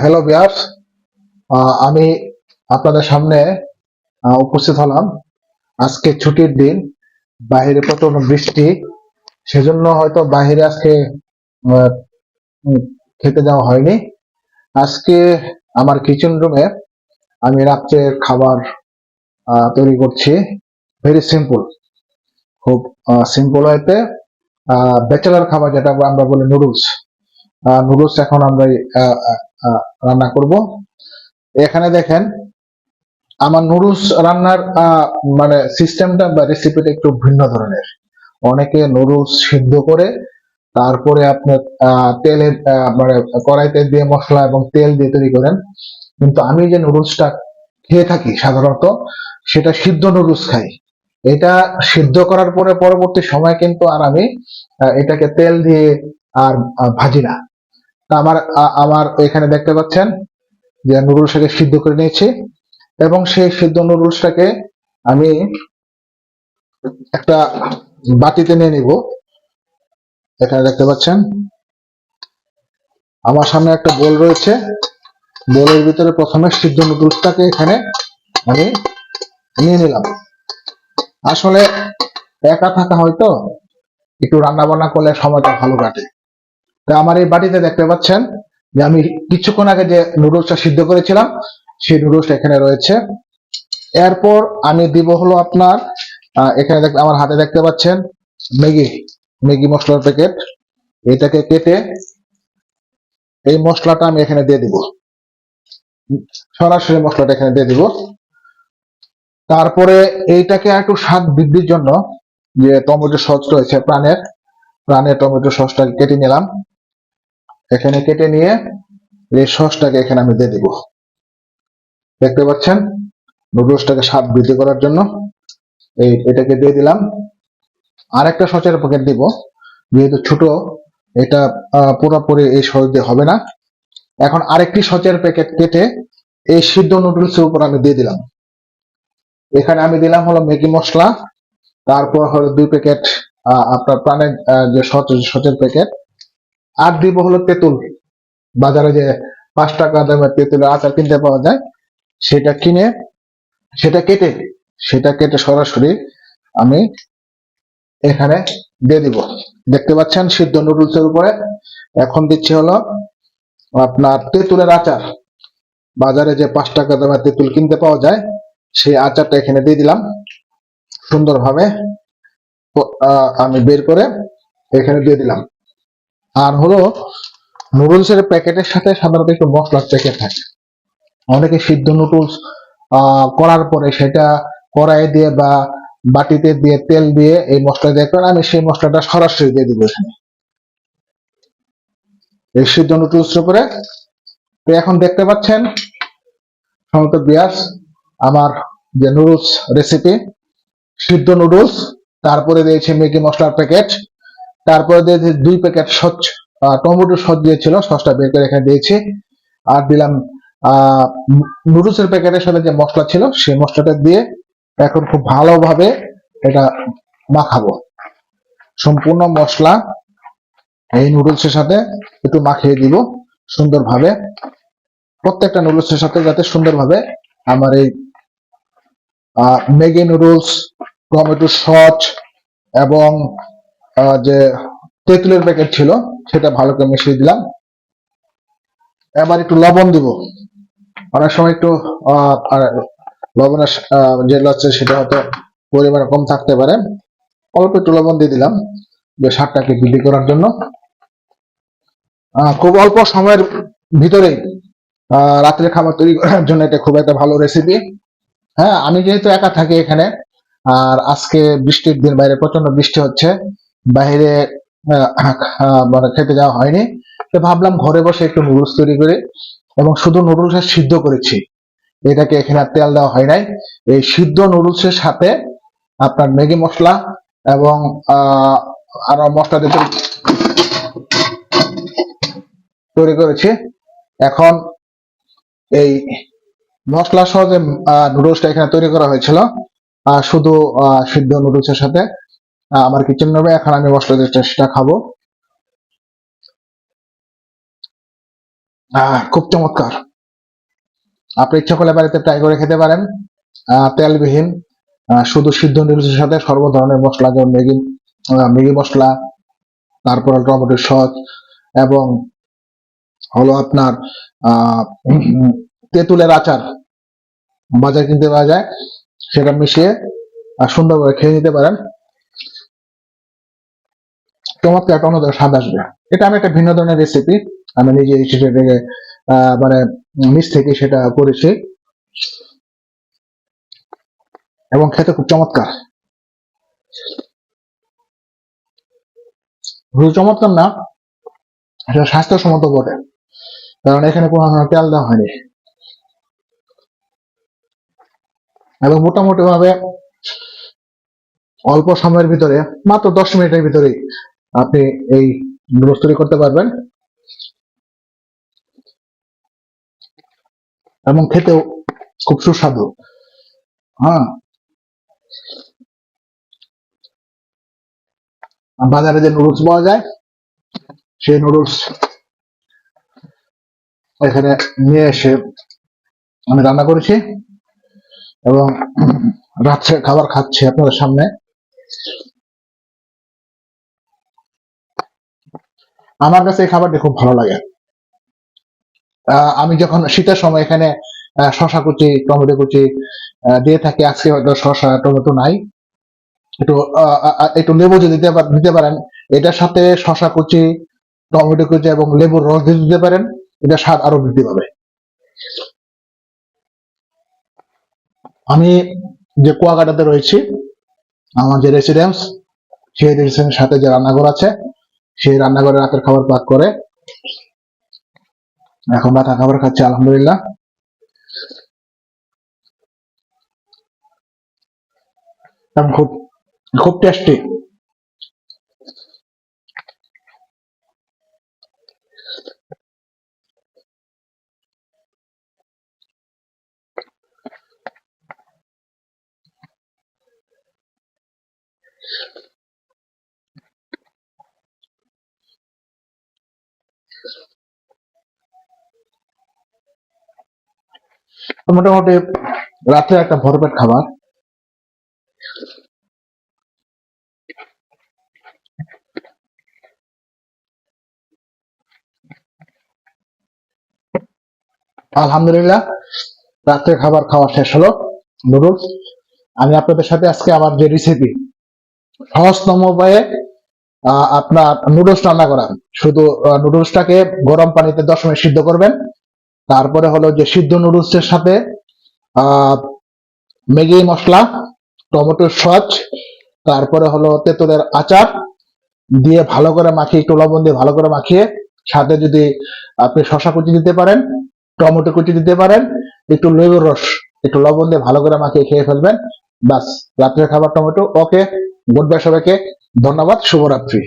Hello বিয়ার্স আমি আপনাদের সামনে উপস্থিত হলাম। আজকে ছুটির দিন, বাইরে প্রচণ্ড বৃষ্টি, সেজন্য হয়তো বাইরে আজকে খেতে যাওয়া হয়নি। আজকে আমার কিচেন রুমে আমি রাত্রের খাবার তৈরি করছি। ভেরি সিম্পল খুব সিম্পল হইতে ব্যাচেলার খাবার যেটা আমরা বলি নুডলস নুডলস এখন আমরা রান্না করব। এখানে দেখেন, আমার নুডলস রান্নার মানে সিস্টেমটা বা রেসিপিটা একটু ভিন্ন ধরনের। অনেকে নুডলস সিদ্ধ করে, তারপরে আপনার তেলে মানে কড়াইতে দিয়ে মশলা এবং তেল দিয়ে তৈরি করেন। কিন্তু আমি যে নুডলসটা খেয়ে থাকি সাধারণত, সেটা সিদ্ধ নুডলস খাই। এটা সিদ্ধ করার পরে পরবর্তী সময় কিন্তু আর আমি এটাকে তেল দিয়ে আর ভাজি না। আমার আমার এখানে দেখতে পাচ্ছেন যে নুডলসটাকে সিদ্ধ করে নিয়েছি এবং সেই সিদ্ধ নুডলসটাকে আমি একটা বাটিতে নিয়ে নিব। এখানে দেখতে পাচ্ছেন, আমার সামনে একটা বোল রয়েছে। বোলের ভিতরে প্রথমে সিদ্ধ নুডলসটাকে এখানে আমি নিয়ে নিলাম। আসলে একা থাকা হয়তো একটু রান্না বান্না করলে সময়টা ভালো কাটে। আমার এই বাটিতে দেখতে পাচ্ছেন যে আমি কিছুক্ষণ আগে যে নুডলসটা সিদ্ধ করেছিলাম, সেই নুডলসটা এখানে রয়েছে। এরপর আমি দিব হলো আপনার এখানে দেখ- আমার হাতে দেখতে পাচ্ছেন ম্যাগি ম্যাগি মশলার প্যাকেট এটাকে কেটে এই মশলাটা আমি এখানে দিয়ে দিব। সরাসরি মশলাটা এখানে দিয়ে দিব। তারপরে এইটাকে একটু স্বাদ বৃদ্ধির জন্য যে টমেটো সস রয়েছে প্রাণের প্রাণের টমেটো সসটাকে কেটে নিলাম। এখানে কেটে নিয়ে এই সসটাকে এখানে আমি দিয়ে দিব। দেখতে পাচ্ছেন? নুডলসটাকে স্বাদ বৃদ্ধি করার জন্য এই এটাকে দিয়ে দিলাম। আরেকটা সসের প্যাকেট দিব, যেহেতু ছোট, এটা পুরোপুরি এই সস দিয়ে হবে না। এখন আরেকটি সচের প্যাকেট কেটে এই সিদ্ধ নুডলসের উপর আমি দিয়ে দিলাম। এখানে আমি দিলাম হলো ম্যাগি মশলা, তারপর হলো দুই প্যাকেট আপনার প্রাণের যে সচ সচের প্যাকেট আর দিব হলো তেঁতুল। বাজারে যে পাঁচ টাকা দামের তেঁতুলের আচার কিনতে পাওয়া যায়, সেটা কিনে, সেটা কেটে সেটা কেটে সরাসরি আমি এখানে দিয়ে দিব। দেখতে পাচ্ছেন সিদ্ধ নুডলসের উপরে। এখন দিচ্ছি হলো আপনার তেঁতুলের আচার। বাজারে যে পাঁচ টাকা দামের তেঁতুল কিনতে পাওয়া যায়, সেই আচারটা এখানে দিয়ে দিলাম। সুন্দরভাবে আমি বের করে এখানে দিয়ে দিলাম। আর হলো নুডলসের প্যাকেটের সাথে সাধারণত একটু মশলার প্যাকেট থাকে। অনেকে সিদ্ধ নুডলস করার পরে সেটা কড়াইয়ে দিয়ে বা বাটিতে দিয়ে তেল দিয়ে এই মশলা দিয়ে করে আমি সেই মশলাটা সরাসরি দিয়ে দিব এখানে। এই সিদ্ধ নুডলস উপরে তো এখন দেখতে পাচ্ছেন, সমস্ত বিয়াস আমার যে নুডলস রেসিপি সিদ্ধ নুডলস তারপরে দিয়েছি ম্যাগি মশলার প্যাকেট তারপরে দিয়েছি দুই প্যাকেট সচ টমেটো সচ দিয়েছিল, সসটা বের করে এখানে দিয়েছি। আর দিলাম, আহ, নুডলসের প্যাকেটের সাথে যে মশলা ছিল, সেই মশলাটা দিয়ে এখন খুব ভালোভাবে এটা মাখাবো। সম্পূর্ণ মশলা এই নুডলসের সাথে একটু মাখিয়ে দিব সুন্দরভাবে। প্রত্যেকটা নুডলসের সাথে যাতে সুন্দরভাবে আমার এই ম্যাগি নুডলস, টমেটো সস এবং যে তেঁতুলের প্যাকেট ছিল, সেটা ভালো করে মিশিয়ে দিলাম। এবার একটু লবণ দিব। অনেক সময় একটু লবণের যে আছে সেটা হয়তো পরিমাণ কম থাকতে পারে। অল্প একটু লবণ দিয়ে দিলাম, যে স্বাদটাকে বৃদ্ধি করার জন্য। খুব অল্প সময়ের ভিতরেই রাত্রে খাবার তৈরি করার জন্য এটা খুব একটা ভালো রেসিপি হ্যাঁ আমি যেহেতু একা থাকি এখানে, আর আজকে বৃষ্টির দিন, বাইরে প্রচণ্ড বৃষ্টি হচ্ছে বাইরে মানে খেতে যাওয়া হয়নি। তো ভাবলাম ঘরে বসে একটু নুডলস তৈরি করে এবং শুধু নুডলস সিদ্ধ করেছি। এটাকে এখানে তেল দেওয়া হয় নাই। এই সিদ্ধ নুডলসের সাথে আপনার ম্যাগি মশলা এবং আরও মশলা দিয়ে তৈরি- করেছি। এখন এই মশলা সহ যে নুডলসটা এখানে তৈরি করা হয়েছিল শুধু সিদ্ধ নুডলসের সাথে আমার কিচেন রুমে এখন আমি মশলা দিয়ে সেটা খাব। খুব চমৎকার। আপনি ইচ্ছা করলে বাড়িতে ট্রাই করে খেতে পারেন। তেলবিহীন শুধু সিদ্ধ নুডলসের সাথে সর্ব ধরনের মশলা, যেমন ম্যাগি ম্যাগি মশলা, তারপর টমেটো সস এবং হলো আপনার তেঁতুলের আচার। বাজার কিনতে পাওয়া যায়, সেটা মিশিয়ে সুন্দরভাবে খেয়ে নিতে পারেন। চমৎকার একটা অন্য স্বাদ আসবে এটা আমি একটা ভিন্ন ধরনের রেসিপি আমি নিজে সেটাকে মানে নিচ থেকে সেটা করেছি। এবং খেতে খুব চমৎকার। শুধু চমৎকার না, এটা স্বাস্থ্যসম্মত বটে। কারণ এখানে কোনো ধরনের তেল দেওয়া হয়নি। এবং মোটামুটি ভাবে অল্প সময়ের ভিতরে, মাত্র দশ মিনিটের ভিতরেই আপনি এই নুডলস তৈরি করতে পারবেন। এবং খেতেও খুব সুস্বাদু। হ্যাঁ। বাজারে যে নুডলস পাওয়া যায়, সেই নুডলস এখানে নিয়ে এসে আমি রান্না করেছি। এবং রাত্রে খাবার খাচ্ছি আপনাদের সামনে। আমার কাছে এই খাবারটি খুব ভালো লাগে। আমি যখন শীতের সময় এখানে শসা কুচি, টমেটো কুচি দিয়ে থাকি, আজকে হয়তো শসা, টমেটো নাই। একটু একটু লেবু যদি দিতে দিতে পারেন, এটার সাথে শশা কুচি, টমেটো কুচি এবং লেবুর রস দিয়ে দিতে পারেন, এটা স্বাদ আরও বৃদ্ধি পাবে। আমি যে কুয়াকাটাতে রয়েছি, আমার যে রেসিডেন্স সেই রেসিডেন্সের সাথে যে রান্নাঘর আছে সেই রান্নাঘরে রাতের খাবার পাক করে। এখন রাতের খাবার খাচ্ছে আলহামদুলিল্লাহ। খুব খুব টেস্টি মোটামুটি রাত্রে একটা ভরপেট খাবার। আলহামদুলিল্লাহ রাত্রে খাবার খাওয়া শেষ হলো। নুডলস, আমি আপনাদের সাথে আজকে আমার যে রেসিপি সহজতম উপায়ে আপনার নুডলস রান্না করা। শুধু নুডলসটাকে গরম পানিতে দশ মিনিট সিদ্ধ করবেন। তারপরে হলো যে সিদ্ধ নুডলসের সাথে ম্যাগি মশলা টমেটোর সস, তারপরে হলো তেঁতুলের আচার দিয়ে ভালো করে মাখিয়ে, একটু লবণ দিয়ে ভালো করে মাখিয়ে, সাথে যদি আপনি শশা কুচি দিতে পারেন, টমেটো কুচি দিতে পারেন, একটু লেবুর রস, একটু লবণ দিয়ে ভালো করে মাখিয়ে খেয়ে ফেলবেন বাস রাত্রের খাবার টমেটো, ওকে, গুড বাই সবাইকে, ধন্যবাদ, শুভরাত্রি।